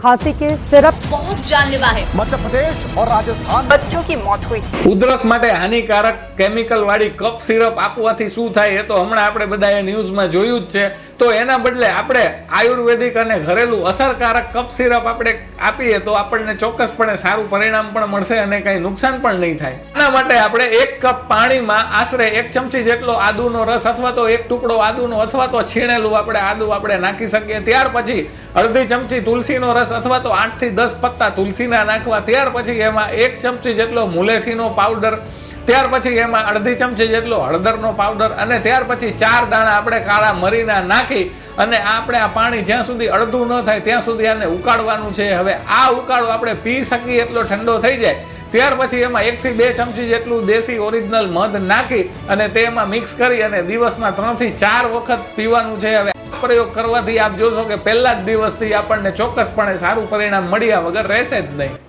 खांसी के सिरप बहुत जानलेवा है मध्य प्रदेश और राजस्थान बच्चों की मौत हुई थी ઉધરસ માટે હાનિકારક કેમિકલ વાળી કપ સિરપ આપવાથી શું થાય એ તો હમણાં આપણે બધાએ ન્યૂઝમાં જોયું જ છે તો એના બદલે આપણે આયુર્વેદિક અને ઘરેલું અસરકારક કપ સિરપ આપણે આપીએ તો આપણને ચોક્કસપણે સારું પરિણામ પણ મળશે અને કંઈ નુકસાન પણ નહીં થાય. એના માટે આપણે એક કપ પાણીમાં આશરે એક ચમચી જેટલો આદુનો રસ અથવા તો એક ટુકડો આદુનો અથવા તો છીણેલું આપણે આદુ આપણે નાખી શકીએ. ત્યાર પછી અડધી ચમચી તુલસીનો રસ અથવા તો આઠથી દસ પત્તા તુલસીના નાખવા. ત્યાર પછી એમાં એક ચમચી જેટલો મુલેઠીનો પાવડર ત્યાર પછી એમાં અડધી ચમચી જેટલો હળદરનો પાવડર અને ત્યાર પછી ચાર દાણા આપણે કાળા મરીના નાખી અને આપણે આ પાણી જ્યાં સુધી અડધું ન થાય ત્યાં સુધી આને ઉકાળવાનું છે. હવે આ ઉકાળો આપણે પી શકીએ એટલો ઠંડો થઈ જાય. ત્યાર પછી એમાં એકથી બે ચમચી જેટલું દેશી ઓરિજિનલ મધ નાખી અને તે એમાં મિક્સ કરી અને દિવસમાં ત્રણથી ચાર વખત પીવાનું છે. હવે પ્રયોગ કરવાથી આપ જોશો કે પહેલા જ દિવસથી આપણને ચોક્કસપણે સારું પરિણામ મળ્યા વગર રહેશે જ નહીં.